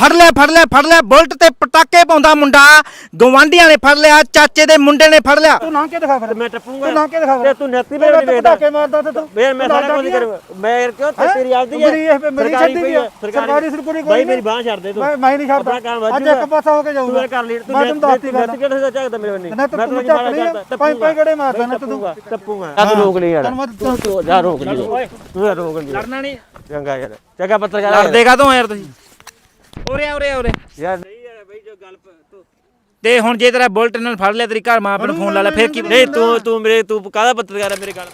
ਫੜ ਲਿਆ ਫੜ ਲਿਆ ਫੜ ਲਿਆ ਬੁਲਟ ਤੇ ਪਟਾਕੇ ਪਾਉਂਦਾ ਮੁੰਡਾ। ਗਵਾਂਢੀਆਂ ਨੇ ਫੜ ਲਿਆ ਚਾਚੇ ਦੇ ਮੁੰਡੇ ਨੇ ਫੜ ਲਿਆ। ਤੂੰ ਨਾਂ ਕੇ ਦਿਖਾ ਫਿਰ ਮੈਂ ਟੱਪੂਗਾ। ਤੂੰ ਨਾਂ ਕੇ ਦਿਖਾ ਤੇ ਤੂੰ ਨੱਤੀ ਮੈਂ ਵੇ ਨਹੀਂ ਵੇਖਦਾ। ਪਟਾਕੇ ਮਾਰਦਾ ਤੇ ਤੂੰ। ਮੈਂ ਮੈਂ ਸਾਰਾ ਕੁਝ ਕਰ ਮੈਂ ਕਿਉਂ ਤੇ ਤੇਰੀ ਆਪਦੀ ਮੇਰੀ ਇਹ ਮੇਰੀ ਸਰਕਾਰੀ ਛੱਡੀ ਆ। ਸਰਕਾਰੀ। ਸਰਕੂਰੀ ਕੋਈ ਬਾਈ ਨਹੀਂ। ਮੇਰੀ ਬਾਹ ਛੱਡ ਦੇ ਤੂੰ। ਮੈਂ ਮੈਂ ਨਹੀਂ ਛੱਡਦਾ। ਅੱਜ। ਇੱਕ ਪਾਸਾ ਹੋ ਕੇ ਤੂੰ ਜਾਊਗਾ ਇਹ ਕਰ ਲਈ ਤੂੰ ਮੈਂ ਤੈਨੂੰ ਦੱਸਤੀ ਗੱਲ ਕਿਹੜੇ ਦਾ ਚੱਕਦਾ ਮੇਰੇ ਬੰਨੇ ਨਾ ਤਾਂ ਤੂੰ ਚੱਕ ਲਈ ਪੰਜ ਪੰਜ ਗੜੇ ਮਾਰਦਾ ਨਾ ਤੂੰ? ਟੱਪੂਗਾ ਆ ਤੂੰ ਰੋਕ ਲਈ ਯਾਰ। ਤੈਨੂੰ ਮੈਂ ਤੂੰ ਤੂੰ ਜਾ ਰੋਕ ਲਈ ਤੂੰ ਰੋਕ ਲਈ ਲੜਨਾ ਨਹੀਂ। ਚੰਗਾ ਯਾਰ। ਚੰਗਾ ਪੱਤਰਕਾਰ ਲੜਦੇ ਕਾਹਤੋਂ ਯਾਰ ਤੁਸੀਂ? ਉਰੇ ਆ, ਉਰੇ ਆ, ਉਰੇ ਯਾਰ ਨਹੀਂ ਯਾਰ ਬਈ ਜੋ ਗੱਲ ਤੂੰ ਤੇ ਹੁਣ ਜੇ ਤੇਰਾ ਬੁਲਟ ਨਾਲ ਫੜ ਲਿਆ ਤੇਰੀ ਘਰ ਮਾਂ ਪਿਓ ਨੂੰ ਫੋਨ ਲਾ ਲੈ ਫਿਰ ਕੀ ਨਹੀਂ ਤੂੰ ਤੂੰ ਮੇਰੇ ਤੂੰ ਕਾਹਦਾ ਪੱਤਰਕਾਰ ਹੈ ਮੇਰੇ ਗੱਲ?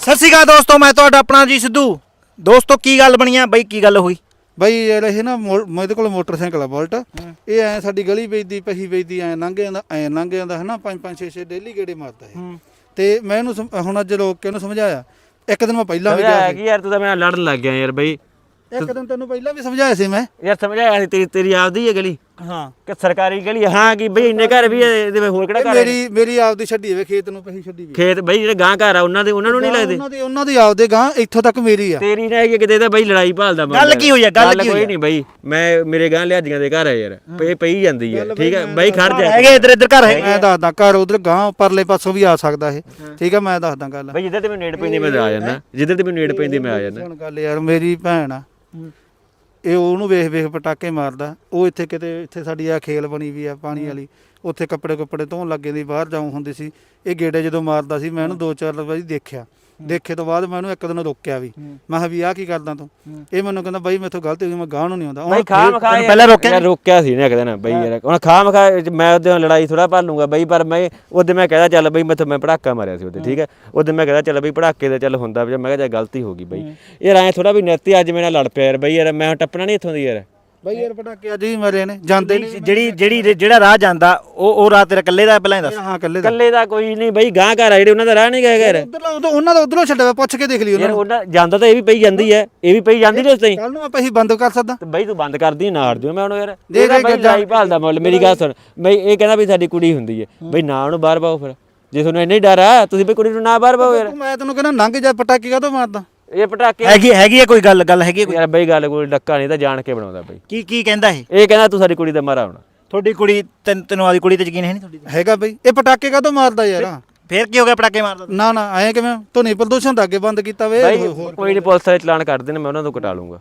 ਸਤਿ ਸ਼੍ਰੀ ਅਕਾਲ ਦੋਸਤੋ ਮੈਂ ਤੁਹਾਡਾ ਆਪਣਾ ਜੀ ਸਿੱਧੂ। ਦੋਸਤੋ ਕੀ ਗੱਲ ਬਣੀ ਆ? ਬਈ ਕੀ ਗੱਲ ਹੋਈ? ਬਈ ਇਹ ਨਾ ਮੇਰੇ ਕੋਲ ਮੋਟਰਸਾਈਕਲ ਆ ਬੁਲਟ। ਇਹ ਐ ਸਾਡੀ ਗਲੀ ਵੇਚਦੀ ਪਹੀ ਵੇਚਦੀ ਐ ਲੰਘ ਜਾਂਦਾ ਐ ਲੰਘ ਜਾਂਦਾ ਹੈ ਨਾ ਪੰਜ ਪੰਜ ਛੇ ਛੇ ਡੇਲੀ ਗੇੜੇ ਮਾਰਦਾ ਇਹ। ਤੇ ਮੈਂ ਇਹਨੂੰ ਹੁਣ ਅੱਜ ਰੋਕ ਕੇ ਇਹਨੂੰ ਸਮਝਾਇਆ। ਇੱਕ ਦਿਨ ਮੈਂ ਪਹਿਲਾਂ ਵੀ ਗਿਆ ਕਿ ਯਾਰ ਤੂੰ ਤਾਂ ਮੈਂ ਲੜਨ ਲੱਗ ਗਿਆ ਯਾਰ ਬਈ। ਇੱਕ ਦਿਨ ਤੈਨੂੰ ਪਹਿਲਾਂ ਵੀ ਸਮਝਾਇਆ ਸੀ ਮੈਂ। ਯਾਰ ਸਮਝਾਇਆ ਸੀ ਤੇਰੀ ਤੇਰੀ ਆਪਦੀ ਹੈ ਗਲੀ। ਹਾਂ। ਕਿ ਸਰਕਾਰੀ ਗਲੀ ਹੈ? ਹਾਂ ਕਿ ਬਈ ਇੰਨੇ ਘਰ ਵੀ ਹੈ, ਇਹਦੇ ਵਿੱਚ ਹੋਰ ਕਿਹੜਾ ਘਰ ਹੈ? ਮੇਰੀ ਮੇਰੀ ਆਪਦੀ ਛੱਡੀ ਵੇ ਖੇਤ ਨੂੰ ਪਹੀ ਛੱਡੀ ਵੀ ਖੇਤ ਬਈ ਜਿਹੜੇ ਗਾਂ ਘਰ ਆ ਉਹਨਾਂ ਦੇ ਉਹਨਾਂ ਨੂੰ ਨਹੀਂ ਲੱਗਦੇ? ਉਹਨਾਂ ਦੀ ਉਹਨਾਂ ਦੀ ਆਪਦੇ ਗਾਂ ਇੱਥੋਂ ਤੱਕ ਮੇਰੀ ਆ। ਤੇਰੀ ਨਾ ਹੈਗੀ ਕਿਤੇ ਤਾਂ ਬਈ ਲੜਾਈ ਭਾਲਦਾ ਮੈਂ ਗੱਲ ਕੀ ਹੋਈ ਆ, ਗੱਲ ਕੀ ਹੋਈ ਕੋਈ ਆ? ਨਹੀਂ ਬਈ। ਮੈਂ ਮੇਰੇ ਗਾਂ ਲਿਆਦੀਆਂ ਦੇ ਘਰ ਹੈ ਯਾਰ। ਪਈ ਪਈ ਜਾਂਦੀ ਹੈ ਠੀਕ ਹੈ ਬਈ ਖੜ ਜਾ। ਹੈਗੇ ਇੱਧਰ ਇੱਧਰ ਘਰ ਹੈਗੇ ਮੈਂ ਦੱਸਦਾ ਘਰ ਉਧਰ ਗਾਂ ਪਰਲੇ ਪਾਸੋਂ ਵੀ ਆ ਸਕਦਾ ਇਹ। ਠੀਕ ਆ ਮੈਂ ਦੱਸਦਾ ਗੱਲ। ਬਈ ਜਿੱਧਰ ਤੇ ਮੈਨੂੰ ਨੇੜ ਪੈਂਦੀ ਮੈਂ ਆ ਜਾਂਦਾ। ਜਿੱਧਰ ਤੇ ਮੈਨੂੰ ਨੇੜ ਪੈਂਦੀ ਮੈਂ ਆ ਜਾਂਦਾ। ਹੁਣ ਗੱਲ ਯਾਰ ਮੇਰੀ ਭੈਣ ਆ। ਇਹ ਉਹਨੂੰ ਵੇਖ ਵੇਖ ਪਟਾਕੇ ਮਾਰਦਾ। ਉਹ ਇੱਥੇ ਕਿਤੇ ਇੱਥੇ ਸਾਡੀ ਆ ਖੇਲ ਬਣੀ ਵੀ ਆ ਪਾਣੀ ਵਾਲੀ। ਉੱਥੇ ਕੱਪੜੇ ਕੱਪੜੇ ਧੋਣ ਲੱਗੇ ਦੀ ਬਾਹਰ ਜਾਉਂ ਹੁੰਦੀ ਸੀ। ਇਹ ਗੇੜੇ ਜਦੋਂ ਮਾਰਦਾ ਸੀ ਮੈਂ ਇਹਨੂੰ ਦੋ ਚਾਰ ਵਾਰੀ ਦੇਖਿਆ। ਦੇਖੇ ਤੋਂ ਬਾਅਦ ਮੈਂ ਇਹਨੂੰ ਇੱਕ ਦਿਨ ਰੋਕਿਆ ਵੀ। ਮੈਂ ਕਿਹਾ ਵੀ ਆਹ ਕੀ ਕਰਦਾ ਤੂੰ? ਇਹ ਮੈਨੂੰ ਕਹਿੰਦਾ ਬਾਈ ਮੈਥੋਂ ਗਲਤੀ ਹੋ ਗਈ ਮੈਂ ਗਾਹ ਨੂੰ ਨਹੀਂ ਆਉਂਦਾ। ਬਈ ਖਾ ਮਖਾ ਤੈਨੂੰ ਪਹਿਲਾਂ ਰੋਕਿਆ ਰੋਕਿਆ ਸੀ ਨਾ ਇੱਕ ਦਿਨ ਬਈ ਯਾਰ ਹੁਣ ਖਾ ਮਖਾ ਮੈਂ ਉਹਦੇ ਨਾਲ ਲੜਾਈ ਥੋੜਾ ਭਾਲੂਗਾ ਬਈ ਪਰ ਮੈਂ ਉਹਦੇ ਮੈਂ ਕਹਿੰਦਾ ਚੱਲ ਬਈ ਮੈਥੋਂ ਮੈਂ ਪੜਾਕਾ ਮਾਰਿਆ ਸੀ ਉਹਦੇ ਠੀਕ ਹੈ? ਉਹਦੇ ਮੈਂ ਕਹਿੰਦਾ ਚੱਲ ਬਈ ਪੜਾਕੇ ਦਾ ਚੱਲ ਹੁੰਦਾ ਵੀ। ਮੈਂ ਕਿਹਾ ਚੱਲ ਗਲਤੀ ਹੋ ਗਈ ਬਈ। ਯਾਰ ਐ ਥੋੜਾ ਵੀ ਨੈਤੀ ਅੱਜ ਮੇਰੇ ਨਾਲ ਲੜ ਪਿਆ ਯਾਰ ਬਈ ਯਾਰ ਮੈਂ ਹੁਣ ਟੱਪਣਾ ਨਹੀਂ ਇੱਥੋਂ ਦੀ ਯਾਰ। ਬਾਈ ਯਾਰ ਪਟਾਕੇ ਅੱਜ ਵੀ ਮਰੇ ਨੇ ਜਾਂਦੇ ਨਹੀਂ ਜਿਹੜੀ ਜਿਹੜੀ ਜਿਹੜਾ ਰਾਹ ਜਾਂਦਾ ਉਹ ਉਹ ਰਾਹ ਤੇਰਾ ਇਕੱਲੇ ਦਾ ਪਹਿਲਾਂ ਹੀ ਦੱਸ। ਹਾਂ ਇਕੱਲੇ ਦਾ। ਇਕੱਲੇ ਦਾ ਕੋਈ ਨਹੀਂ ਬਈ ਗਾਂ ਘਰ ਆ ਜਿਹੜੇ ਉਹਨਾਂ ਦਾ ਰਾਹ ਨਹੀਂ ਗਏ ਯਾਰ ਉਧਰ ਉਹਨਾਂ ਦਾ ਉਧਰੋਂ ਛੱਡਿਆ ਪੁੱਛ ਕੇ ਦੇਖ ਲਈ ਉਹਨਾਂ ਯਾਰ ਉਹਨਾਂ ਜਾਂਦਾ ਤਾਂ ਇਹ ਵੀ ਪਈ ਜਾਂਦੀ ਹੈ ਇਹ ਵੀ ਪਈ ਜਾਂਦੀ ਨੇ ਉਸਤੇ ਕੱਲ ਨੂੰ ਆਪਾਂ ਹੀ ਬੰਦ ਕਰ ਸਕਦਾ। ਤੇ ਬਈ ਤੂੰ ਬੰਦ ਕਰਦੀ ਨਾ ਹਟ ਦਿਓ ਮੈਂ ਉਹਨੂੰ ਯਾਰ। ਦੇ ਇਹਦਾ ਦੇ ਬਈ। ਲੜਾਈ ਭਾਲਦਾ ਮੁੱਲ ਮੇਰੀ ਗੱਲ ਸੁਣ। ਬਈ ਇਹ ਕਹਿੰਦਾ ਵੀ ਸਾਡੀ ਕੁੜੀ ਹੁੰਦੀ ਹੈ। ਬਈ ਨਾ ਉਹਨੂੰ ਬਾਹਰ ਪਾਓ ਫਿਰ। ਜੇ ਤੁਹਾਨੂੰ ਇੰਨਾ ਹੀ ਡਰ ਆ ਤੁਸੀਂ ਬਈ ਕੁੜੀ ਨੂੰ ਨਾ ਬਾਹਰ ਪਾਓ ਯਾਰ। ਮੈਂ ਤੈਨੂੰ ਕਹਿੰਦਾ ਲੰਘ ਜਾ ਪਟਾਕੇ ਕਾਹਤੋਂ ਮਾਰਦਾ? ਇਹ ਪਟਾਕੇ ਹੈਗੀ ਹੈਗੀ ਹੈ ਕੋਈ ਗੱਲ ਗੱਲ ਹੈਗੀ ਹੈ ਕੋਈ? ਯਾਰ ਬਈ ਗੱਲ ਕੋਈ ਡੱਕਾ ਨਹੀਂ ਤਾਂ ਜਾਣ ਕੇ ਬਣਾਉਂਦਾ ਬਈ। ਕੀ ਕੀ ਕਹਿੰਦਾ ਇਹ? ਇਹ ਕਹਿੰਦਾ ਤੂੰ ਸਾਡੀ ਕੁੜੀ ਦਾ ਮਾਰਾ ਹੋਣਾ। ਤੁਹਾਡੀ ਕੁੜੀ ਤੈਨੂੰ ਤੈਨੂੰ ਆਦੀ ਕੁੜੀ ਤੇ ਯਕੀਨ ਹੈ ਨਹੀਂ ਤੁਹਾਡੀ? ਹੈਗਾ ਬਈ। ਇਹ ਪਟਾਕੇ ਕਾਹਤੋਂ ਮਾਰਦਾ ਯਾਰ? ਫੇਰ ਕੀ ਹੋ ਗਿਆ ਪਟਾਕੇ ਮਾਰਦਾ ਨਾ ਨਾ ਐ ਕਿਵੇਂ? ਧੁਨੀ ਪ੍ਰਦੂਸ਼ਣ ਦਾ ਅੱਗੇ ਬੰਦ ਕੀਤਾ ਵੇ। ਬਈ ਕੋਈ ਨਹੀਂ ਪੁਲਿਸ ਵਾਲੇ ਚਲਾਨ ਕਰਦੇ ਨੇ ਮੈਂ ਉਹਨਾਂ ਤੋਂ ਕਟਾ ਲੂੰਗਾ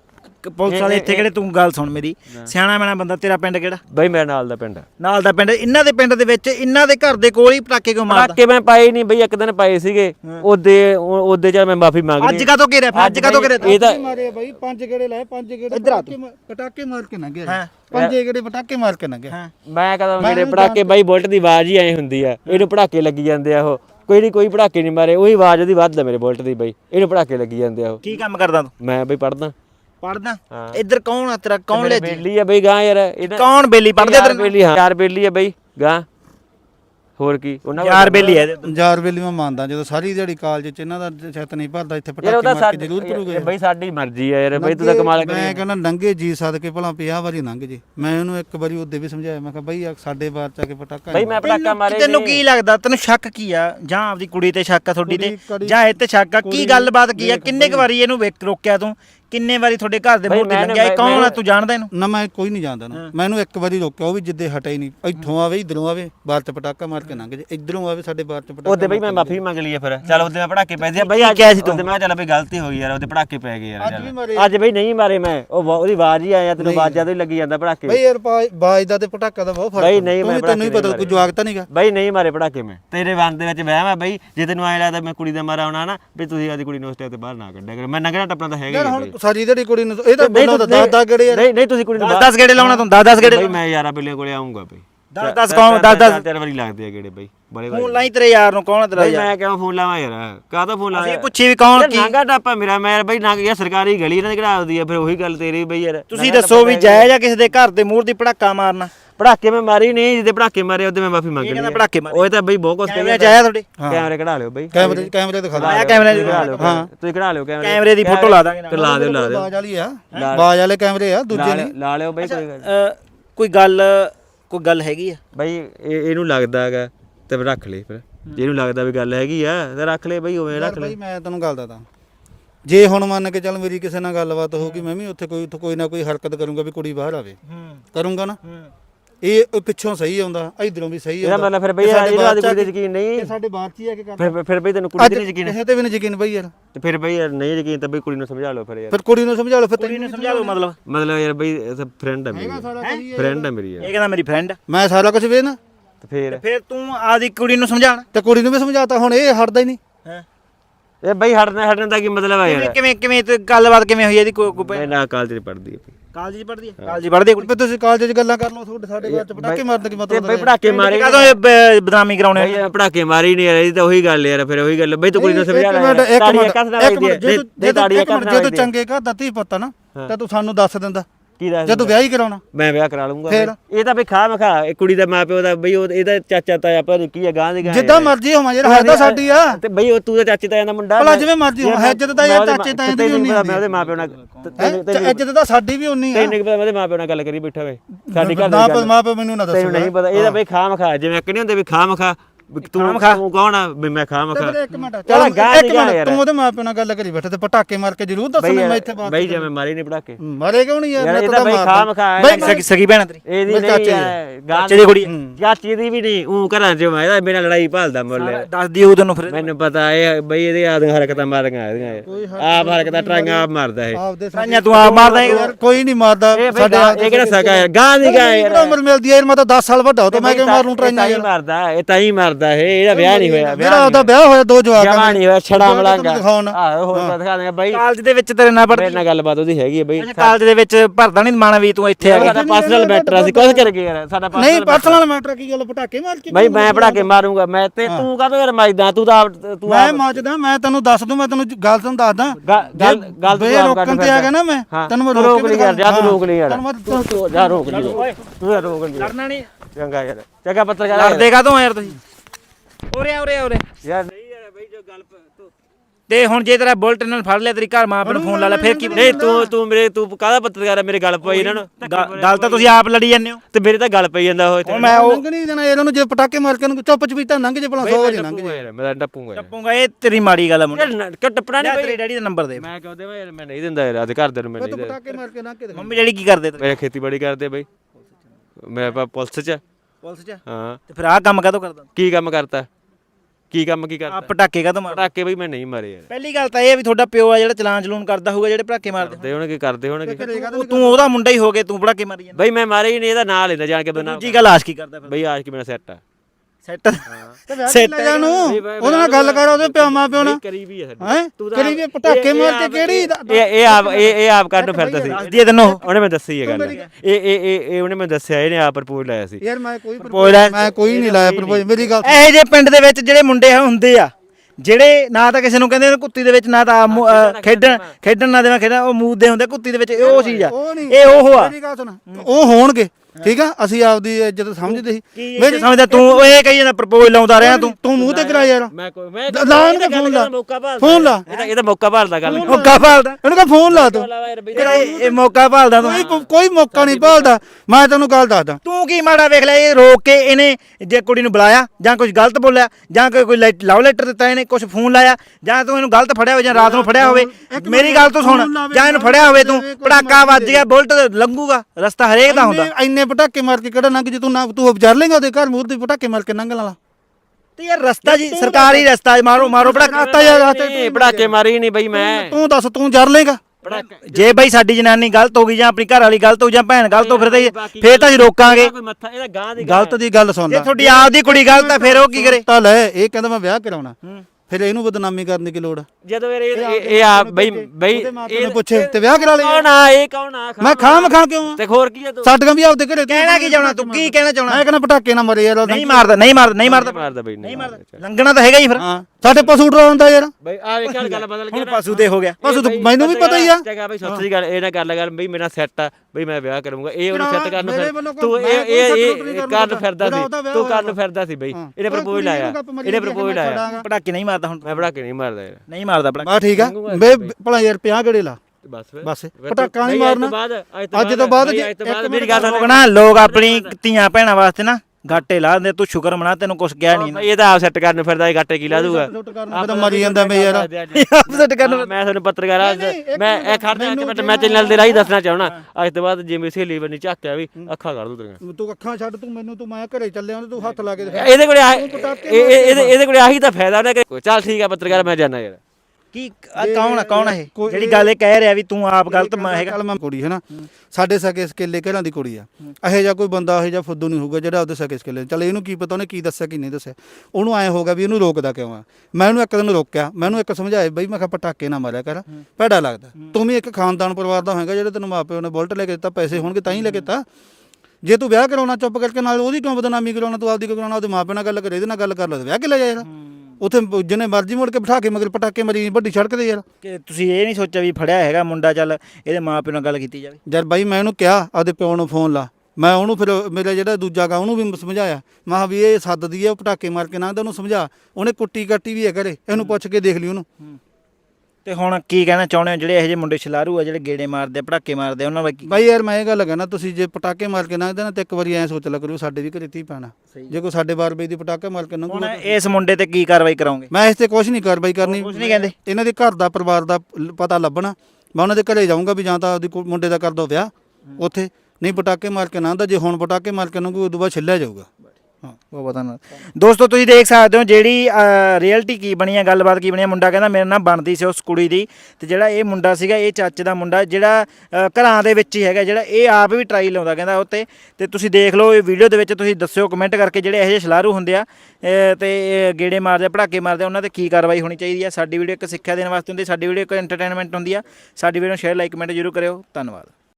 ਪੁਲਿਸ ਵਾਲੇ ਇੱਥੇ ਕਿਹੜੇ? ਤੂੰ ਗੱਲ ਸੁਣ ਮੇਰੀ। ਸਿਆਣਾ ਮੈਣਾ ਬੰਦਾ ਤੇਰਾ ਪਿੰਡ ਕਿਹੜਾ? ਬਈ ਮੇਰੇ ਨਾਲ ਦਾ ਪਿੰਡ ਆ। ਨਾਲ ਦਾ ਪਿੰਡ ਇਹਨਾਂ ਦੇ ਪਿੰਡ ਦੇ ਵਿੱਚ ਇਹਨਾਂ ਦੇ ਘਰ ਦੇ ਕੋਲ ਹੀ ਪਟਾਕੇ ਕਿਉਂ ਮਾਰਦਾ? ਪਟਾਕੇ ਮੈਂ ਪਾਏ ਨਹੀਂ ਬਈ ਇੱਕ ਦਿਨ ਪਾਏ ਸੀਗੇ। ਉਹਦੇ ਉਹਦੇ ਚ ਮੈਂ ਮਾਫੀ ਮੰਗ ਲਈ ਅੱਜ ਕਾ ਤੋਂ ਘੇਰਿਆ ਫਿਰ? ਅੱਜ ਕਾ ਤੋਂ ਘੇਰਿਆ ਇਹ ਤਾਂ ਮਾਰੇ ਬਾਈ ਪੰਜ ਗੇੜੇ ਲਾਏ ਪੰਜ ਗੇੜੇ ਪਟਾਕੇ ਮਾਰ- ਪਟਾਕੇ ਮਾਰ ਕੇ ਗਿਆ ਹਾਂ। ਪੰਜ ਗੇੜੇ ਪਟਾਕੇ ਮਾਰ ਕੇ ਗਿਆ ਹਾਂ। ਮੈਂ ਕਹਦਾ ਮੇਰੇ ਪੜਾਕੇ ਬਾਈ ਬੁਲਟ ਦੀ ਆਵਾਜ਼ ਹੀ ਐ ਹੁੰਦੀ ਆ ਇਹਨੂੰ ਪੜਾਕੇ ਲੱਗੀ ਜਾਂਦੇ ਆ ਉਹ। ਕੋਈ ਨਹੀਂ ਕੋਈ ਪੜਾਕੇ ਨਹੀਂ ਮਾਰੇ ਉਹੀ ਆਵਾਜ਼ ਉਹਦੀ ਵੱਧ ਆ ਮੇਰੇ ਬੁਲਟ ਦੀ ਬਾਈ ਇਹਨੂੰ ਪੜਾਕੇ ਲੱਗੀ ਜਾਂਦੇ ਆ ਉਹ। ਕੀ ਕੰਮ ਕਰਦਾ ਤੂੰ? ਮੈਂ ਬਈ ਪੜਦਾ ਪੜਦਾ। ਇੱਧਰ ਕੌਣ ਆ ਤੇਰਾ? ਕੌਣ ਲੈ ਬੇਲੀ ਆ ਬਈ ਗਾਂ ਯਾਰ ਇਹਨਾਂ ਕੌਣ ਬੇਲੀ? ਪੜਦੇ ਯਾਰ ਬੇਲੀ ਹਾਂ। ਯਾਰ ਬੇਲੀ ਆ ਬਈ ਗਾਂ। ਹੋਰ ਕੀ? ਉਹਨਾਂ ਯਾਰ ਬੇਲੀ ਹੈ ਯਾਰ ਵੇਲੇ ਮੈਂ ਮੰਨਦਾ ਜਦੋਂ ਸਾਰੀ ਦਿਹਾੜੀ ਕਾਲਜ ਚ ਇਹਨਾਂ ਦਾ ਛੱਤ ਨਹੀਂ ਭਰਦਾ ਇੱਥੇ ਪਟਾਕੇ ਮਾਰ ਕੇ ਜ਼ਰੂਰ ਭਰੂਗੇ ਬਈ ਸਾਡੀ ਮਰਜ਼ੀ ਆ ਯਾਰ ਬਈ ਤੂੰ ਤਾਂ ਕਮਾਲ ਕਰੀ ਮੈਂ ਕਹਿੰਦਾ ਲੰਘੇ ਜੀ ਸਦ ਕੇ ਭਲਾ 50 ਵਾਰੀ ਲੰਘ ਜੇ। ਮੈਂ ਉਹਨੂੰ ਇੱਕ ਵਾਰੀ ਉਹਦੇ ਵੀ ਸਮਝਾਇਆ ਮੈਂ ਕਿਹਾ ਬਈ ਆ ਸਾਡੇ ਬਾਰ ਚ ਆ ਕੇ ਪਟਾਕਾ ਬਈ ਮੈਂ ਪਟਾਕਾ ਮਾਰੇ ਤੈਨੂੰ ਕੀ ਲੱਗਦਾ? ਤੈਨੂੰ ਸ਼ੱਕ ਕੀ ਆ? ਜਾਂ ਆਪਦੀ ਕੁੜੀ ਤੇ ਸ਼ੱਕ ਆ ਤੁਹਾਡੀ ਤੇ? ਜਾਂ ਇਹ ਤੇ ਸ਼ੱਕ ਆ? ਕੀ ਗੱਲਬਾਤ ਕੀ ਆ? ਕਿੰਨੇ ਕੁ ਵਾਰੀ ਇਹਨੂੰ ਵੇਖ ਰੋਕਿਆ ਤੂੰ? ਕਿੰਨੇ ਵਾਰੀ ਤੁਹਾਡੇ ਘਰ ਦੇ ਮੂਹਰੇ ਮੈਂ- ਲੰਘਿਆ? ਇਹ ਕੌਣ ਆ? ਤੂੰ ਜਾਣਦਾ ਇਹਨੂੰ? ਨਾ ਮੈਂ ਕੋਈ ਨਹੀਂ ਜਾਣਦਾ ਨਾ। ਮੈਂ ਇਹਨੂੰ ਇੱਕ ਵਾਰੀ ਰੋਕਿਆ ਉਹ ਵੀ ਜਿੱਦੇ ਹਟਾ ਹੀ ਨਹੀਂ। ਇੱਥੋਂ ਆਵੇ ਇਧਰੋਂ ਆਵੇ ਬਾਹਰ ਚ ਪਟਾਕਾ ਮਾਰ ਕੇ ਲੰਘ ਜੇ। ਇਧਰੋਂ ਆਵੇ ਸਾਡੇ ਬਾਹਰ ਚ ਪਟਾਕਾ ਉਹਦੇ ਬਈ ਮੈਂ ਮਾਫੀ ਮੰਗ ਲਈ ਆ ਫਿਰ। ਚੱਲ ਉਹਦੇ ਮੈਂ ਪੜਾਕੇ ਪੈ ਗਿਆ ਬਈ ਅੱਜ ਕਿਹਾ ਸੀ ਤੂੰ? ਉਹਦੇ ਮੈਂ ਚੱਲ ਬਈ ਗਲਤੀ ਹੋ ਗਈ ਯਾਰ ਉਹਦੇ ਪੜਾਕੇ ਪੈ ਗਏ ਯਾਰ ਅੱਜ ਵੀ ਮਾਰੇ। ਅੱਜ ਬਈ ਨਹੀਂ ਮਾਰੇ ਮੈਂ। ਉਹ ਉਹਦੀ ਆਵਾਜ਼ ਹੀ ਆਇਆ ਤੈਨੂੰ ਆਵਾਜ਼ਾਂ ਤੋਂ ਹੀ ਲੱਗੀ ਜਾਂਦਾ ਪੜਾਕੇ ਬਈ ਯਾਰ ਬਾਜ ਦਾ ਤੇ ਪਟਾਕਾ ਦਾ ਬਹੁਤ ਫ਼ਰਕ ਬਈ। ਨਹੀਂ ਤੂੰ ਮੈਂ ਤੈਨੂੰ ਹੀ ਪਟਾਕੇ ਪਤਾ ਕੋਈ ਜਵਾਕ ਤਾਂ ਨਹੀਂਗਾ ਬਈ ਨਹੀਂ ਮਾਰੇ ਪੜਾਕੇ ਮੈਂ। ਤੇਰੇ ਮਨ ਦੇ ਵਿੱਚ ਵਹਿਮ ਹੈ ਬਈ। ਜੇ ਤੈਨੂੰ ਐਂ ਲੱਗਦਾ ਮੈਂ ਕੁੜੀ ਦਾ ਮਾਰਾ ਆਉਣਾ ਨਾ ਵੀ ਤੁਸੀਂ ਆਦੀ ਕੁੜੀ ਨੂੰ ਉਸ ਤੇ ਬਾਹਰ ਨਾ ਕੱਢਿਆ ਕਰੋ। ਮੈਂ ਨਗਰਾ ਟੱਪਣਾ ਤਾਂ ਹੈਗਾ ਆ। ਸਾਰੀ ਦਿਹਾੜੀ ਕੁੜੀ ਨੂੰ ਇਹ ਤਾਂ ਬੰਦਾ ਤੂੰ- ਦੱਸ ਦਾ ਗੜੇ ਯਾਰ ਨਹੀਂ ਨਹੀਂ ਤੁਸੀਂ ਕੁੜੀ ਨੂੰ 10 10 ਗੇੜੇ ਲਾਉਣਾ ਤੂੰ 10 10 ਗੇੜੇ ਬਈ ਮੈਂ ਯਾਰਾ ਬਿੱਲੇ ਕੋਲੇ ਆਉਂਗਾ ਬਈ। 10 10 ਕੌਣ 10 10 ਤੇਰੇ ਵਾਰੀ ਲੱਗਦੇ ਆ ਗੇੜੇ ਬਈ ਬੜੇ ਫੋਨ ਲਾਈ ਤੇਰੇ ਯਾਰ ਨੂੰ ਕੌਣ ਆ ਤੇਰਾ ਬਈ ਯਾਰ? ਮੈਂ ਕਿਉਂ ਫੋਨ ਲਾਵਾਂ ਯਾਰ? ਕਾਹਦਾ ਫੋਨ ਲਾਵਾਂ ਅਸੀਂ ਪੁੱਛੀ ਵੀ ਕੌਣ ਕੀ ਨਾਗਾ ਟਾਪਾ ਮੇਰਾ ਮੈਂ ਯਾਰ ਬਈ ਨਾਗ ਯਾਰ ਸਰਕਾਰੀ ਗਲੀ ਇਹਨਾਂ ਦੀ ਕਿਹੜਾ ਆਉਂਦੀ ਆ ਫਿਰ ਉਹੀ ਗੱਲ ਤੇਰੀ ਬਈ ਯਾਰ। ਤੁਸੀਂ ਦੱਸੋ ਵੀ ਜਾਇਜ਼ ਆ ਕਿਸੇ ਦੇ ਘਰ ਦੇ ਮੂਹਰ ਦੀ ਪੜਾਕਾ ਮਾਰਨਾ। ਪੜਾਕੇ ਮੈਂ ਮਾਰੀ ਨਹੀਂ ਜਿਹਦੇ ਪੜਾਕੇ ਮਾਰੇ ਉਹਦੇ ਮੈਂ ਮਾਫੀ ਮੰਗ ਲਈ ਕਹਿੰਦਾ ਪਟਾਕੇ ਮਾਰੇ। ਉਹ ਤਾਂ ਬਈ ਬਹੁਤ ਕੁਝ ਕੈਮਰੇ ਚ ਆਇਆ ਤੁਹਾਡੇ? ਕੈਮਰੇ ਕਢਾ ਲਿਓ ਬਈ। ਕੈਮਰੇ ਕੈਮਰੇ ਦਿਖਾ ਦੇ ਆਇਆ ਕੈਮਰੇ ਦੀ ਕਢਾ ਲਿਓ ਹਾਂ। ਤੁਸੀਂ ਕਢਾ ਲਿਓ ਕੈਮਰੇ ਕੈਮਰੇ ਦੀ ਫੋਟੋ ਲਾ ਦਾਂਗੇ ਨਾਲ। ਲਾ ਦਿਓ ਲਾ ਦਿਓ। ਬਾਜ ਵਾਲੀ ਆ। ਬਾਜ ਵਾਲੇ ਕੈਮਰੇ ਆ ਦੂਜੇ ਨਹੀਂ। ਲਾ ਲਿਓ ਬਈ ਕੋਈ ਗੱਲ ਕੋਈ ਗੱਲ ਕੋਈ ਗੱਲ ਹੈਗੀ ਆ? ਬਈ ਇਹ ਇਹਨੂੰ ਲੱਗਦਾ ਹੈਗਾ ਤੇ ਫਿਰ ਰੱਖ ਲੈ ਫਿਰ। ਜੇ ਇਹਨੂੰ ਲੱਗਦਾ ਵੀ ਗੱਲ ਹੈਗੀ ਆ ਤੇ ਰੱਖ ਲੈ ਬਈ ਉਵੇਂ ਰੱਖ ਲੈ। ਬਈ ਮੈਂ ਤੈਨੂੰ ਗੱਲ ਦੱਸਦਾ। ਜੇ ਹੁਣ ਮੰਨ ਕੇ ਚੱਲ ਮੇਰੀ ਕਿਸੇ ਨਾਲ ਗੱਲਬਾਤ ਹੋਊਗੀ ਮੈਂ ਵੀ ਉੱਥੇ ਕੋਈ ਉੱਥੇ ਕੋਈ ਨਾ ਕੋਈ ਹਰਕਤ ਕਰੂੰਗਾ ਵੀ ਕੁੜੀ ਬਾਹਰ ਆਵੇ। ਹੂੰ। ਕਰੂੰਗਾ ਨਾ। ਹੂੰ। ਇਹ ਪਿੱਛੋਂ ਸਹੀ ਆਉਂਦਾ ਇਧਰੋਂ ਵੀ ਸਹੀ ਇਹਦਾ ਆਉਂਦਾ। ਮਤਲਬ ਫਿਰ ਬਈ ਇਹ ਸਾਡੇ ਇਹਦਾ ਕੁੜੀ ਤੇ ਯਕੀਨ ਨਹੀਂ। ਸਾਡੇ ਬਾਅਦ ਚ ਹੀ ਆ ਕੇ ਕਰਦਾ ਫਿਰ ਫਿਰ ਬਈ ਤੈਨੂੰ ਕੁੜੀ ਤੇ ਨਹੀਂ ਯਕੀਨ ਕਿਸੇ ਤੇ ਵੀ ਨਹੀਂ ਯਕੀਨ ਬਈ ਯਾਰ। ਤੇ ਫਿਰ ਬਈ ਯਾਰ ਨਹੀਂ ਯਕੀਨ ਤਾਂ ਬਈ ਕੁੜੀ ਨੂੰ ਸਮਝਾ ਲਓ ਫਿਰ ਯਾਰ। ਫਿਰ ਕੁੜੀ ਨੂੰ ਸਮਝਾ ਲਓ ਫਿਰ ਕੁੜੀ ਨੂੰ ਸਮਝਾ ਦਿਓ ਮਤਲਬ। ਮਤਲਬ ਯਾਰ ਬਈ ਫਰੈਂਡ ਹੈ ਮੇਰੀ। ਫਰੈਂਡ ਹੈ? ਮੇਰੀ ਯਾਰ। ਇਹ ਕਹਿੰਦਾ ਮੇਰੀ ਫਰੈਂਡ ਮੈਂ ਸਾਰਾ ਕੁਝ ਵੇਖਣਾ। ਤੇ ਫਿਰ? ਫਿਰ ਤੂੰ ਆਦੀ ਕੁੜੀ ਨੂੰ ਸਮਝਾਣ ਤੇ ਕੁੜੀ ਨੂੰ ਵੀ ਸਮਝਾਤਾ ਹੁਣ ਇਹ ਹਟਦਾ ਹੀ ਨਹੀਂ। ਹੈ? ਇਹ ਬਈ ਹਟਣਾ ਹਟਣ ਦਾ ਕੀ ਮਤਲਬ ਹੈ ਯਾਰ? ਕਿਵੇਂ ਕਿਵੇਂ ਤੇ ਗੱਲਬਾਤ ਕਿਵੇਂ ਹੋਈ ਇਹਦੀ ਕੋਈ ਕੋਈ ਮੈਂ ਨਾ ਕਾਲਜ ਚ ਪੜਦੀ ਹੈ ਕਾਲਜ ਚ ਪੜਦੀ ਹੈ। ਕਾਲਜ ਪੜਦੀ ਹੈ ਕੁੜੀ? ਫਿਰ ਤੁਸੀਂ ਕਾਲਜ 'ਚ ਗੱਲਾਂ ਕਰ ਲਓ ਤੁਹਾਡੇ ਸਾਡੇ ਬਾਅਦ ਚ ਪਟਾਕੇ ਮਾਰਨ ਦਾ ਕੀ ਮਤਲਬ ਬਈ ਪੜਾਕੇ ਮਾਰੇ ਕਦੋਂ ਇਹ ਬ- ਬਦਨਾਮੀ ਕਰਾਉਣੇ ਬਈ ਪੜਾਕੇ ਮਾਰੀ ਨਹੀਂ ਯਾਰ ਇਹ ਤਾਂ ਉਹੀ ਗੱਲ ਯਾਰ ਫਿਰ ਉਹੀ ਗੱਲ। ਬਈ ਤੂੰ ਕੁੜੀ ਨੂੰ ਸਮਝਾ ਲੈ ਇੱਕ ਮਿੰਟ ਇੱਕ। ਮਿੰਟ ਜੇ ਤੂੰ ਜੇ ਤੂੰ। ਚੰਗੇ ਘਰ ਦਾ ਧੀ ਪੁੱਤ ਆ ਨਾ ਤਾਂ ਤੂੰ ਸਾਨੂੰ ਦੱਸ ਦਿੰਦਾ। ਕੀ ਦੱਸ ਜੇ ਤੂੰ ਵਿਆਹ ਹੀ ਕਰਾਉਣਾ? ਮੈਂ ਵਿਆਹ ਕਰਾ ਲੂੰਗਾ ਫਿਰ? ਬਈ। ਇਹ ਤਾਂ ਬਈ ਖਾ ਮਖਾ ਇਹ ਕੁੜੀ ਦਾ ਮਾਪਿਓ ਦਾ ਬਈ ਉਹ ਇਹਦਾ ਚਾਚਾ ਤਾਇਆ ਪਰ ਕੀ ਹੈ ਗਾਂ ਦੀ ਗਾਂ ਜਿੱਦਾਂ ਮਰਜ਼ੀ ਹੋਵਾਂ ਯਾਰ ਹੈ ਤਾਂ ਸਾਡੀ ਆ। ਤੇ ਬਈ ਉਹ ਤੂੰ ਤਾਂ ਚਾਚੇ ਤਾਇਆ ਦਾ ਮੁੰਡਾ ਭਲਾ ਮੈਂ- ਜਿਵੇਂ ਮਰਜ਼ੀ ਹੋਵਾਂ, ਮੈਂ- ਇੱਜ਼ਤ ਤਾਂ ਯਾਰ ਮੈਂ ਉਹਦੇ ਚਾਚੇ ਤਾਏ ਦੀ ਤੈਨੂੰ ਉਨੀ ਪਤਾ ਮੈਂ ਉਹਦੇ ਮਾਪਿਓ ਨਾਲ? ਤੇ ਇੱਜ਼ਤ ਤਾਂ ਸਾਡੀ ਵੀ ਉਨੀ ਆ। ਤੈਨੂੰ ਕੀ ਪਤਾ ਮੈਂ ਉਹਦੇ ਮਾਪਿਓ ਨਾਲ ਗੱਲ ਕਰੀ ਬੈਠਾ ਵੇ ਸਾਡੀ ਘਰ ਦੀ ਪ- ਗੱਲ ਮਾਂ ਪਿਓ ਮੈਨੂੰ ਨਾ ਦੱਸੋ ਨਹੀਂ ਪਤਾ। ਇਹਦਾ ਬਈ ਖਾ ਮਖਾ ਜਿਵੇਂ ਕਿ ਨਹੀਂ ਹੁੰਦੇ ਵੀ ਖਾ ਮਖਾ ਵੀ ਤੂੰ ਤੂੰ ਕੌਣ ਆ? ਵੀ ਮੈਂ ਖਾ। ਮਖਾ ਇੱਕ ਮਿੰਟ। ਚੱਲ ਇੱਕ ਮਿੰਟ। ਤੂੰ ਉਹਦੇ ਮਾਂ ਪਿਓ ਨਾਲ ਗੱਲ ਕਰੀ ਬੈਠਾ ਤੇ ਪਟਾਕੇ ਮਾਰ ਕੇ ਜ਼ਰੂਰ ਦੱਸਣਾ ਮੈਂ ਇੱਥੇ ਬਾਤ ਬਈ ਜਿਵੇਂ ਮਾਰੀ ਨਹੀਂ ਪੜਾਕੇ ਮਰੇ ਕਿਉਂ ਨਹੀਂ ਯਾਰ? ਮੈਂ ਤਾਂ ਬਈ ਖਾ ਮਖਾ ਬਈ ਸਗੀ ਸਗੀ ਭੈਣ ਤੇਰੀ। ਇਹਦੀ ਮੇਰੇ ਨਹੀਂ ਚਾਚੇ ਯਾਰ, ਗਾਂ ਚਾਚੇ ਦੀ ਕੁੜੀ। ਚਾਚੀ ਦੀ ਵੀ ਨਹੀਂ ਉਹ ਘਰਾਂ ਚ ਮੈਂ ਮੇਰੇ ਨਾਲ ਲੜਾਈ ਭਾਲਦਾ ਮੁੱਲ। ਦੱਸਦੀ ਉਹ ਤੈਨੂੰ ਫਿਰ ਮੈਨੂੰ ਪਤਾ ਇਹ ਬਈ ਇਹਦੇ ਆਦੀਆਂ ਹਰਕਤਾਂ ਮਾਰੀਆਂ ਇਹਦੀਆਂ ਇਹ। ਆਪ ਹਰਕਤਾਂ ਟਰਾਈਆਂ ਆਪ ਮਾਰਦਾ ਇਹ। ਰਾਈਆਂ ਤੂੰ ਆਪ ਮਾਰਦਾ ਕੋਈ ਨਹੀਂ ਮਾਰਦਾ ਸਾਡੇ ਇਹ ਕਿਹੜਾ ਸਕਾ ਯਾਰ ਗਾਂ ਦੀ ਗਾਂ ਯਾਰ। ਕਿਹੜਾ ਉਮਰ ਮਿਲਦੀ ਹੈ ਯਾਰ ਮੈਂ ਤਾਂ 10 ਸਾਲ ਵੱਡਾ ਹੋ ਤਾਂ ਮੈਂ ਕਿਵੇਂ ਮਾਰ ਲੂੰ ਯਾਰ? ਮਾਰਦਾ ਇਹ ਤਾਂ ਹੀ ਮਾਰਦਾ ਇਹ ਇਹਦਾ ਵਿਆਹ ਨਹੀਂ ਹੋਇਆ ਮੇਰਾ ਉਹਦਾ ਵਿਆਹ ਹੋਇਆ ਦੋ ਜਵਾਕ ਜਮਾ ਨਹੀਂ ਹੋਇਆ ਛੜਾ ਮਲਾਂਗਾ। ਤੈਨੂੰ ਦਿਖਾਉਣ। ਆਹ ਹੋਰ ਤਾਂ ਦਿਖਾ ਦੇਗਾ ਬਈ। ਕਾਲਜ ਦੇ ਵਿੱਚ ਤੇਰੇ ਨਾਲ ਮੇਰੇ ਨਾਲ ਗੱਲਬਾਤ ਉਹਦੀ ਹੈਗੀ ਹੈ ਬਈ। ਕਾਲਜ ਦੇ ਵਿੱਚ ਭਰਦਾ ਨਹੀਂ ਮਨ ਵੀ ਤੂੰ ਇੱਥੇ ਆ ਗਿਆ ਸਾਡਾ ਪਰਸਨਲ ਮੈਟਰ ਅਸੀਂ ਕੁਝ ਕਰ ਗਏ ਯਾਰ ਸਾਡਾ ਨਹੀਂ personal ਪਰਸਨਲ ਮੈਟਰ ਕੀ ਗੱਲ ਪਟਾਕੇ ਮਾਰ ਕੇ ਬਈ ਮੈਂ ਪੜਾ ਕੇ ਮਾਰੂੰਗਾ ਮੈਂ ਤੇ ਤੂੰ ਕਾਹਤੋਂ ਯਾਰ ਮਾਈਦਾ ਤੂੰ ਤਾਂ ਆਪ- ਤੂੰ ਮੈਂ ਆਪ- ਮੱਚਦਾ ਮੈਂ ਤੈਨੂੰ ਦੱਸ ਦੂੰ ਮੈਂ ਤੈਨੂੰ ਗੱਲ ਤੁਹਾਨੂੰ ਦੱਸਦਾ ਗ- ਗੱਲ ਗੱਲ ਤੂੰ ਬੇ ਆਪ ਰੋਕਣ ਤੇ ਆ ਗਿਆ ਨਾ ਮੈਂ ਹਾਂ ਤੈਨੂੰ ਮੈਂ ਤੂੰ ਰੋਕ ਕੇ ਲਈ ਯਾਰ ਜਾ ਤੂੰ। ਰੋਕ ਲਈ ਯਾਰ। ਤੈਨੂੰ ਤੂੰ ਤੂੰ ਜਾ ਰੋਕ ਲਈ ਤੂੰ ਯਾਰ ਰੋਕ ਲਈ ਲੜਨਾ ਨਹੀਂ। ਚੰਗਾ ਯਾਰ ਚੰਗਾ ਪੱਤਰਕਾਰ ਲੜਦੇ ਕਾਹਤੋਂ ਆ ਯਾਰ ਤੁਸੀਂ? ਉਰੇ ਆ, ਉਰੇ ਆ, ਉਰੇ। ਯਾਰ। ਨਹੀਂ ਯਾਰ ਬਈ ਜੋ ਗੱਲ ਪ- ਤੂੰ ਤੇ ਹੁਣ ਜੇ ਤੇਰਾ ਬੁਲਟ ਨਾਲ ਫੜ ਲਿਆ ਤੇਰੀ ਘਰ ਮਾਂ ਪਿਓ ਨੂੰ ਫੋਨ ਲਾ ਲਿਆ ਫਿਰ ਕੀ ਨਹੀਂ ਤੂੰ ਤੂੰ ਮੇਰੇ ਤੂੰ ਕਾਹਦਾ ਪੱਤਰਕਾਰ ਹੈ ਮੇਰੇ ਗੱਲ ਪਈ ਇਹਨਾਂ ਨੂੰ। ਗ- ਗੱਲ ਤਾਂ ਤੁਸੀਂ ਆਪ ਲੜੀ ਜਾਂਦੇ ਹੋ। ਤੇ ਮੇਰੇ ਤਾਂ ਗੱਲ ਪਈ ਜਾਂਦਾ ਉਹ ਇੱਥੇ। ਮੈਂ ਉਹ ਲੰਘ ਨਹੀਂ ਦੇਣਾ ਇਹਨਾਂ ਨੂੰ ਜੇ ਪਟਾਕੇ ਮਾਰ ਕੇ ਉਹਨੂੰ ਚੁੱਪ ਚਪੀਤਾ ਲੰਘ ਜੇ ਭਲਾ 100 ਵਜੇ ਲੰਘ ਜੇ ਮੈਂ ਤਾਂ ਟੱਪੂਗਾ ਟੱਪੂਗਾ ਇਹ ਤੇਰੀ ਮਾੜੀ ਗੱਲ ਆ ਮੁੰਡਾ। ਕਿ ਟੱਪਣਾ ਨਹੀਂ ਤੇਰੇ ਡੈਡੀ ਦਾ ਨੰਬਰ ਦੇ ਮੈਂ ਕਹਦੇ ਮੈਂ ਯਾਰ? ਮੈਂ ਨਹੀਂ ਦਿੰਦਾ ਯਾਰ ਅੱਜ ਘਰ ਦੇ ਨੂੰ ਮੈਂ ਨਹੀਂ ਤੂੰ ਦਿੰਦਾ। ਪਟਾਕੇ ਮਾਰ ਕੇ ਲੰਘ ਕੇ ਦੇਖ। ਮੰਮੀ ਡੈਡੀ ਕੀ ਕਰਦੇ ਤੇਰੇ ਮੇਰੇ ਖੇਤੀਬਾੜੀ ਕਰਦੇ ਬਈ। ਪਾ ਪੁਲਿਸ ਚ ਪੁਲਿਸ 'ਚ। ਹਾਂ। ਤੇ ਫਿਰ ਆਹ ਕੰਮ ਕਾਹਤੋਂ ਕਰਦਾ? ਕੀ ਕੰਮ ਕਰਤਾ? ਕੀ ਕੰਮ ਕੀ ਆ ਕਰਤਾ ਪਟਾਕੇ ਕਾਹਤੋਂ ਮਾਰਦਾ? ਪਟਾਕੇ ਬਈ ਮੈਂ ਨਹੀਂ ਮਾਰੇ ਯਾਰ। ਪਹਿਲੀ ਗੱਲ ਤਾਂ ਇਹ ਵੀ ਤੁਹਾਡਾ ਪਿਓ ਆ ਜਿਹੜਾ ਚਲਾਨ ਚਲੂਨ ਕਰਦਾ ਹੋਊਗਾ ਜਿਹੜੇ ਪਟਾਕੇ ਮਾਰਦੇ ਕਰਦੇ ਹੋਣਗੇ ਕਰਦੇ ਹੋਣਗੇ। ਤੂੰ ਉਹਦਾ ਮੁੰਡਾ ਹੀ ਹੋ ਕੇ ਤੂੰ ਪਟਾਕੇ ਮਾਰੀ ਜਾਂਦਾ। ਬਈ ਮੈਂ ਮਾਰੇ ਹੀ ਨਹੀਂ ਇਹਦਾ ਨਾਂ ਲੈਂਦਾ ਜਾਣ ਕੇ ਬਦਨਾਮ ਦੂਜੀ ਗੱਲ ਆਸ਼ ਕੀ ਕਰਦਾ ਫਿਰ। ਬਈ ਆਜ ਕੀ ਮੇਰਾ ਸੈੱਟ ਆ। ਸੈੱਟ। ਸੈੱਟ ਲੈ ਜਾ ਨੂੰ ਉਹਦੇ ਨਾਲ ਗੱਲ ਕਰ ਉਹਦੇ ਪਿਓ ਮਾਂ ਪਿਓ ਨਾਲ। ਕਰੀ ਵੀ ਹੈ ਸਾਡੀ। ਹੈ? ਕਰੀ ਵੀ ਪਟਾਕੇ ਮਾਰ ਕੇ ਕਿਹੜੀ ਇਹ ਇਹ ਆਪ ਇਹ ਇਹ ਆਪ ਕੱਢ ਫਿਰਦਾ ਸੀ। ਦੱਸਦੀ ਹੈ ਤੈਨੂੰ ਉਹਨੇ ਮੈਂ ਦੱਸੀ ਇਹ ਗੱਲ। ਇਹ ਇਹ ਇਹ ਇਹ ਉਹਨੇ ਮੈਂ ਦੱਸਿਆ ਇਹਨੇ ਆਪ ਪ੍ਰਪੋਜ਼ ਲਾਇਆ ਸੀ। ਯਾਰ ਮੈਂ ਕੋਈ ਪ੍ਰਪੋਜ਼ ਮੈਂ ਕੋਈ ਨਹੀਂ ਲਾਇਆ ਪ੍ਰਪੋਜ਼ ਮੇਰੀ ਗੱਲ ਇਹੋ ਜਿਹੇ ਪਿੰਡ ਦੇ ਵਿੱਚ ਜਿਹੜੇ ਮੁੰਡੇ ਹੁੰਦੇ ਆ ਜਿਹੜੇ ਨਾ ਤਾਂ ਕਿਸੇ ਨੂੰ ਕਹਿੰਦੇ ਨੇ ਕੁੱਤੀ ਦੇ ਵਿੱਚ ਨਾ ਤਾਂ ਖੇਡਣ ਖੇਡਣ ਨਾ ਦੇਵਾਂ ਖੇਡਣ ਉਹ ਮੂਦ ਦੇ ਹੁੰਦੇ ਕੁੱਤੀ ਦੇ ਵਿੱਚ ਇਹ ਉਹ ਚੀਜ਼ ਆ। ਇਹ ਉਹ ਆ। ਮੇਰੀ ਗੱਲ ਸੁਣ। ਉਹ ਹੋਣਗੇ। ਠੀਕ ਆ? ਅਸੀਂ ਆਪਦੀ ਇੱਜ਼ਤ ਸਮਝਦੇ ਸੀ। ਮੇਰੀ ਸਮਝਦਾ ਤੂੰ ਉਹ ਇਹ ਕਹੀ ਜਾਂਦਾ ਪ੍ਰਪੋਜ਼ ਲਾਉਂਦਾ ਰਿਹਾ ਤੂੰ। ਤੂੰ ਮੂੰਹ ਤੇ ਕਰਾ ਯਾਰ। ਮੈਂ ਕੋਈ ਮੈਂ ਲਾ ਫੋਨ ਲਾ। ਮੌਕਾ ਭਾਲਦਾ। ਫੋਨ ਲਾ। ਇਹਦਾ ਇਹਦਾ ਮੌਕਾ ਭਾਲਦਾ ਗੱਲ ਮੌਕਾ ਭਾਲਦਾ। ਇਹਨੂੰ ਕਹ ਫੋਨ ਲਾ ਤੂੰ। ਤੇਰਾ ਇਹ ਇਹ ਮੌਕਾ ਭਾਲਦਾ ਤੂੰ। ਕੋਈ ਮੌਕਾ ਨਹੀਂ ਭਾਲਦਾ। ਮੈਂ ਤੈਨੂੰ ਗੱਲ ਦੱਸਦਾ। ਤੂੰ ਕੀ ਮਾੜਾ ਵੇਖ ਲਿਆ ਇਹ ਰੋਕ ਕੇ ਇਹਨੇ ਜੇ ਕੁੜੀ ਨੂੰ ਬੁਲਾਇਆ ਜਾਂ ਕੁਝ ਗਲਤ ਬੋਲਿਆ ਜਾਂ ਕੋਈ ਲਵ ਲੈਟਰ ਦਿੱਤਾ ਇਹਨੇ ਕੁਝ ਫੋਨ ਲਾਇਆ ਜਾਂ ਤੂੰ ਇਹਨੂੰ ਗਲਤ ਫੜਿਆ ਹੋਵੇ ਜਾਂ ਰਾਤ ਨੂੰ ਫੜਿਆ ਹੋਵੇ ਮੇਰੀ ਗੱਲ ਤੂੰ ਸੁਣ ਜਾਂ ਇਹਨੂੰ ਫੜਿਆ ਹੋਵੇ ਤੂੰ ਪੜਾਕਾ ਵੱਜ ਗਿਆ ਬੁਲਟ ਲੰਘੂਗਾ ਰਸਤਾ ਹਰੇਕ ਦਾ ਹੁੰਦਾ। ਇੰਨੇ- ਇੰਨੇ ਪਟਾਕੇ ਮਾਰ ਕੇ ਕਿਹੜਾ ਲੰਘ ਜੇ ਤੂੰ ਨਾ ਤੂੰ ਵਿਚਾਰ ਲੇਗਾ ਉਹਦੇ ਘਰ ਮੂਹਰ ਦੇ ਪਟਾਕੇ ਮਾਰ ਕੇ ਲੰਘਣ ਵਾਲਾ। ਤੇ ਯਾਰ ਰਸਤਾ ਜੀ ਸਰਕਾਰੀ ਰਸਤਾ ਮਾਰੋ ਮਾਰੋ ਆਤਾ ਯਾਰ ਪੜਾਕੇ ਮਾਰੀ ਨਹੀਂ ਬਈ ਮੈਂ। ਤੂੰ ਦੱਸ ਤੂੰ ਜਰ ਲੇਗਾ ਜੇ ਬਈ ਸਾਡੀ ਜਨਾਨੀ ਗਲਤ ਹੋ ਗਈ ਜਾਂ ਆਪਣੀ ਘਰ ਵਾਲੀ ਗਲਤ ਹੋ ਜਾਂ ਭੈਣ ਗਲਤ ਹੋ ਫਿਰ ਤਾਂ ਫਿਰ ਤਾਂ ਅਸੀਂ ਰੋਕਾਂਗੇ। ਕੋਈ ਮੱਥਾ ਇਹਦਾ ਗਾਂ ਦੀ ਗਲਤ ਦੀ ਗੱਲ ਸੁਣ ਜੇ ਲੈ ਤੁਹਾਡੀ ਆਪਦੀ ਕੁੜੀ ਗਲਤ ਆ ਫਿਰ ਉਹ ਕੀ ਕਰੇ? ਤਾਂ ਲੈ ਇਹ ਕਹਿੰਦਾ ਮੈਂ ਵਿਆਹ ਕਰਾਉਣਾ। ਫਿਰ ਇਹਨੂੰ ਬਦਨਾਮੀ ਕਰਨ ਦੀ ਕੀ ਲੋੜ ਆ? ਜਦੋਂ ਇਹ ਇਹ ਇਹ ਆ ਬਈ ਬਈ ਉਹਦੇ ਮਾਂ ਪਿਓ ਨੇ ਪੁੱਛੇ ਤੇ ਵਿਆਹ ਕਰਾ ਲਿਆ? ਕੌਣ ਆ ਇਹ ਕੌਣ ਆ? ਮੈਂ ਖਾਮ ਖਾ ਕਿਉਂ ਆ? ਤੇ ਹੋਰ ਕੀ ਆ ਤੂੰ? ਸਾਡੀਆਂ ਵੀ ਆਪਦੇ ਘਰੇ ਕਹਿਣਾ ਕੀ ਚਾਹਣਾ ਤੂੰ ਕੀ ਕਹਿਣਾ ਚਾਹਣਾ ਮੈਂ ਕਹਿੰਦਾ ਪਟਾਕੇ ਨਾ ਮਰੇ ਯਾਰ ਨਹੀਂ ਮਾਰਦਾ ਨਹੀਂ ਮਾਰਦਾ ਨਹੀਂ ਮਾਰਦਾ। ਮਾਰਦਾ ਬਈ ਨਹੀਂ ਮਾਰਦਾ ਲੰਘਣਾ ਤਾਂ ਹੈਗਾ ਹੀ ਫਿਰ। ਹਾਂ। ਸਾਡੇ ਪਸ਼ੂ ਡਰਾਉਂਦਾ ਯਾਰ। ਬਈ ਆ ਵੇਖ ਗੱਲ ਗੱਲ ਬਦਲ ਹੁਣ ਪਸ਼ੂ ਤੇ ਹੋ ਗਿਆ। ਪਸ਼ੂ ਤਾਂ ਮੈਨੂੰ ਵੀ ਪਤਾ ਹੀ ਆ। ਚੰਗਾ ਬਈ ਸੱਚੀ ਗੱਲ ਇਹ ਨਾ ਕਰ ਲੈ ਗੱਲ ਬਈ ਮੇਰਾ ਸੈੱਟ ਆ ਬਈ ਮੈਂ ਵਿਆਹ ਕਰੂੰਗਾ। ਇਹ ਉਹਨੂੰ ਸੈੱਟ ਕਰਨ ਫਿਰ ਤੂੰ ਇਹ ਇਹ। ਕਰਨ ਫਿਰਦਾ ਸੀ ਤੂੰ ਕਰਨ ਫਿਰਦਾ ਸੀ ਬਈ। ਇਹਨੇ ਪ੍ਰਪੋਜ਼ ਲਾਇਆ। ਇਹਨੇ ਪ੍ਰਪੋਜ਼ ਲਾਇਆ। ਪਟਾਕੇ ਨਹੀਂ ਮਾਰਦਾ ਹੁਣ। ਮੈਂ ਪੜਾਕੇ ਨਹੀਂ ਮਾਰਦਾ ਯਾਰ। ਨਹੀਂ ਮਾਰਦਾ ਪਟਾਕੇ। ਬਾ ਠੀਕ ਆ। ਬੇ ਭਲਾ ਯਾਰ 50 ਗੜੇ ਲਾ। ਬਸ ਬਸ ਪਟਾਕਾ ਨਹੀਂ ਮਾਰਨਾ। ਅੱਜ ਤੋਂ ਬਾਅਦ ਇੱਕ ਮੇਰੀ ਗੱਲ ਸੁਣ। ਲੋਕ ਨਾ ਲੋਕ ਆਪਣੀ ਧੀਆਂ ਭੈਣਾਂ ਵਾਸਤੇ ਨਾ ਘਾਟੇ ਲਾ ਦਿੰਦੇ ਤੂੰ ਸ਼ੁਕਰ ਮਨਾ ਤੈਨੂੰ ਕੁਝ ਕਿਹਾ ਨਹੀਂ ਇਹ ਤਾਂ ਆਪ ਸੈੱਟ ਕਰਨ ਫਿਰਦਾ ਇਹ ਗੱਟੇ ਕੀ ਲਾ ਦੂਗਾ? ਮੈਂ ਤਾਂ ਮਰੀ ਜਾਂਦਾ ਬਈ ਯਾਰ। ਆਪਸੈਟ ਕਰਨ ਹਾਂ, ਮੈਂ ਤੁਹਾਨੂੰ ਪੱਤਰਕਾਰ ਆ ਮੈਂ ਇਹ ਖੜਦਾ ਇੱਕ ਮਿੰਟ ਮੈਂ ਚੈਨਲ ਦੇ ਰਾਹੀਂ ਦੱਸਣਾ ਚਾਹਣਾ ਅੱਜ ਤੋਂ ਬਾਅਦ ਜਿਵੇਂ ਸਹੇਲੀ ਬਣੀ ਝਾਕਿਆ ਵੀ ਅੱਖਾਂ ਕਰ ਦੂ ਤੇਰੀਆਂ ਤੂੰ ਅੱਖਾਂ ਛੱਡ ਤੂੰ ਮੈਨੂੰ ਤੂੰ ਮੈਂ ਘਰੇ ਚੱਲਿਆ ਤੇ ਤੂੰ ਹੱਥ ਲਾ ਕੇ। ਇਹਦੇ ਕੋਲੇ ਆਹ- ਇਹ- ਇਹ- ਇਹਦੇ ਕੋਲੇ ਆਹੀ ਤਾਂ ਫਾਇਦਾ ਉਹਨੇ ਕਿ ਚੱਲ ਠੀਕ ਆ ਪੱਤਰਕਾਰ ਮੈਂ ਜਾਣਾ ਯਾਰ। ਕੀ ਕੌਣ ਆ ਕੌਣ ਆ ਇਹ? ਜਿਹੜੀ ਗੱਲ ਇਹ ਕਹਿ ਰਿਹਾ ਵੀ ਤੂੰ ਆਪ ਗਲਤ ਮ- ਹੈਗਾ। ਕੱਲ ਮੈਂ ਕੁੜੀ ਹੈ ਨਾ। ਸਾਡੇ ਸਕੇ ਸਕੇਲੇ ਘਰਾਂ ਦੀ ਕੁੜੀ ਆ। ਇਹੋ ਜਿਹਾ ਕੋਈ ਬੰਦਾ ਇਹੋ ਜਿਹਾ ਫੁੱਦੂ ਨਹੀਂ ਹੋਊਗਾ ਜਿਹੜਾ ਉਹਦੇ ਸਕੇ ਸਕੇਲੇ ਚੱਲ ਇਹਨੂੰ ਕੀ ਪਤਾ ਉਹਨੇ ਕੀ ਦੱਸਿਆ ਕੀ ਨਹੀਂ ਦੱਸਿਆ। ਉਹਨੂੰ ਐ ਹੋਗਾ ਵੀ ਇਹਨੂੰ ਰੋਕਦਾ ਕਿਉਂ ਆ? ਮੈਂ ਉਹਨੂੰ ਇੱਕ ਦਿਨ ਰੋਕਿਆ। ਮੈਂ ਉਹਨੂੰ ਇੱਕ ਸਮਝਾਇਆ ਬਈ ਮੈਂ ਕਿਹਾ ਪਟਾਕੇ ਨਾ ਮਾਰਿਆ ਕਰ। ਭੈੜਾ ਲੱਗਦਾ। ਤੂੰ ਵੀ ਇੱਕ ਖਾਨਦਾਨ ਪਰਿਵਾਰ ਦਾ ਹੋਏਗਾ ਜਿਹੜੇ ਤੈਨੂੰ ਮਾਪਿਓ ਨੇ ਬੁਲਟ ਲੈ ਕੇ ਦਿੱਤਾ ਪੈਸੇ ਹੋਣਗੇ ਤਾਂ ਹੀ ਲੈ ਕੇ ਦਿੱਤਾ। ਜੇ ਤੂੰ ਵਿਆਹ ਕਰਾਉਣਾ ਚੁੱਪ ਕਰਕੇ ਨਾਲ ਉਹਦੀ ਕਿਉਂ ਬਦਨਾਮੀ ਕਰਾਉਣਾ? ਤੂੰ ਆਪਦੀ ਕਿਉਂ ਕਰਾਉਣਾ? ਉਹਦੇ ਮਾਪਿਆਂ ਨਾਲ ਗੱਲ ਕਰ ਇਹਦੇ ਨਾਲ ਗੱਲ ਕਰ ਲੈ ਵਿਆਹ ਕੇ ਲੈ ਜਾ ਯਾਰ ਉੱਥੇ ਜਿਹਨੇ ਮਰਜ਼ੀ ਮੁੜ ਕੇ ਬਿਠਾ ਕੇ ਮਗਰ ਪਟਾਕੇ ਮਰੀ ਵੱਡੀ ਸੜਕ ਤੇ ਯਾਰ। ਕਿ ਤੁਸੀਂ ਇਹ ਨਹੀਂ ਸੋਚਿਆ ਵੀ ਫੜਿਆ ਹੈਗਾ ਮੁੰਡਾ ਚੱਲ ਇਹਦੇ ਮਾਪਿਓ ਨਾਲ ਗੱਲ ਕੀਤੀ ਜਾਵੇ? ਜਦ ਬਾਈ ਮੈਂ ਉਹਨੂੰ ਕਿਹਾ ਆਪਦੇ ਪਿਓ ਨੂੰ ਫੋਨ ਲਾ। ਮੈਂ ਉਹਨੂੰ ਫਿਰ ਮੇਰਾ ਜਿਹੜਾ ਦੂਜਾ ਗਾ ਉਹਨੂੰ ਵੀ ਸਮਝਾਇਆ। ਮੈਂ ਕਿਹਾ ਵੀ ਇਹ ਸੱਦਦੀ ਹੈ ਉਹ ਪਟਾਕੇ ਮਾਰ ਕੇ ਨਾ ਤਾਂ ਉਹਨੂੰ ਸਮਝਾ। ਉਹਨੇ ਕੁੱਟੀ ਕੱਟੀ ਵੀ ਹੈ ਘਰੇ ਇਹਨੂੰ ਪੁੱਛ ਕੇ ਦੇਖ ਲਈ ਉਹਨੂੰ। ਤੇ ਹੁਣ ਕੀ ਕਹਿਣਾ ਚਾਹੁੰਦੇ ਹੋ? ਜਿਹੜੇ ਇਹੋ ਜਿਹੇ ਮੁੰਡੇ ਛਲਾਰੂ ਆ ਜਿਹੜੇ ਗੇੜੇ ਮਾਰਦੇ ਆ ਪਟਾਕੇ ਮਾਰਦੇ ਆ ਉਹਨਾਂ ਬਾਰੇ ਕੀ ਬਾਈ ਯਾਰ ਮੈਂ ਇਹ ਗੱਲ ਕਹਿਣਾ ਤੁਸੀਂ ਜੇ ਪਟਾਕੇ ਮਾਰ ਕੇ ਲੰਘਦੇ ਨਾ ਤੇ ਇੱਕ ਵਾਰੀ ਐਂ ਸੋਚ ਲਿਆ ਕਰੋ ਸਾਡੇ ਵੀ ਘਰੇ ਤੀ ਪੈਣਾ ਜੇ ਕੋਈ ਸਾਡੇ ਬਾਰ ਬਈ ਦੀ ਪਟਾਕੇ ਮਾਰ ਕੇ ਹੁਣ ਲੰਘੂਗਾ ਇਸ ਮੁੰਡੇ ਤੇ ਕੀ ਕਾਰਵਾਈ ਕਰਾਉਂਗੇ? ਮੈਂ ਇਸ ਤੇ ਕੁਝ ਨਹੀਂ ਕਾਰਵਾਈ ਕਰਨੀ। ਕੁਛ ਨਹੀਂ ਕਹਿੰਦੇ? ਇਹਨਾਂ ਦੇ ਘਰ ਦਾ ਪਰਿਵਾਰ ਦਾ ਪਤਾ ਲੱਭਣਾ। ਮੈਂ ਉਹਨਾਂ ਦੇ ਘਰੇ ਜਾਊਂਗਾ ਵੀ ਜਾਂ ਤਾਂ ਉਹਦੀ ਮੁੰਡੇ ਦਾ ਕਰ ਦੋ ਵਿਆਹ ਉੱਥੇ। ਨਹੀਂ ਪਟਾਕੇ ਮਾਰ ਕੇ ਨਾ ਜੇ ਹੁਣ ਪਟਾਕੇ ਮਾਰ ਕੇ ਲੰਘੂ ਉਦੋਂ ਬਾਅਦ ਛੱਲਿਆ ਜਾਊਗਾ। ਹਾਂ ਬਹੁਤ ਪਤਾ ਨਾ ਦੋਸਤੋ ਤੁਸੀਂ ਦੇਖ ਸਕਦੇ ਹੋ ਜਿਹੜੀ ਰਿਐਲਿਟੀ ਕੀ ਬਣੀ ਆ ਗੱਲਬਾਤ ਕੀ ਬਣੀ ਆ ਮੁੰਡਾ ਕਹਿੰਦਾ ਮੇਰੇ ਨਾਲ ਬਣਦੀ ਸੀ ਉਸ ਕੁੜੀ ਦੀ ਤੇ ਜਿਹੜਾ ਇਹ ਮੁੰਡਾ ਸੀਗਾ ਇਹ ਚਾਚੇ ਦਾ ਮੁੰਡਾ ਜਿਹੜਾ ਘਰਾਂ ਦੇ ਵਿੱਚ ਹੀ ਹੈਗਾ ਜਿਹੜਾ ਇਹ ਆਪ ਵੀ ਟਰਾਈ ਲਾਉਂਦਾ ਕਹਿੰਦਾ ਉੱਤੇ। ਤੇ ਤੁਸੀਂ ਦੇਖ ਲਓ ਇਹ ਵੀਡੀਓ ਦੇ ਵਿੱਚ ਤੁਸੀਂ ਦੱਸਿਓ ਕਮੈਂਟ ਕਰਕੇ ਜਿਹੜੇ ਇਹੋ ਜਿਹੇ ਸ਼ਲਾਰੂ ਹੁੰਦੇ ਆ ਅ, ਤੇ ਗੇੜੇ ਮਾਰਦੇ ਆ, ਪੜਾਕੇ ਮਾਰਦੇ ਆ, ਉਹਨਾਂ ਤੇ ਕੀ ਕਾਰਵਾਈ ਹੋਣੀ ਚਾਹੀਦੀ ਆ? ਸਾਡੀ ਵੀਡੀਓ ਇੱਕ ਸਿੱਖਿਆ ਦੇਣ ਵਾਸਤੇ ਹੁੰਦੀ ਸਾਡੀ ਵੀਡੀਓ ਇੱਕ ਐਂਟਰਟੇਨਮੈਂਟ ਹੁੰਦੀ ਆ। ਸਾਡੀ ਵੀਡੀਓ ਨੂੰ ਸ਼ੇਅਰ ਲਾਈਕ ਕਮੈਂਟ ਜ਼ਰੂਰ ਕਰਿਓ। ਧੰਨਵਾਦ।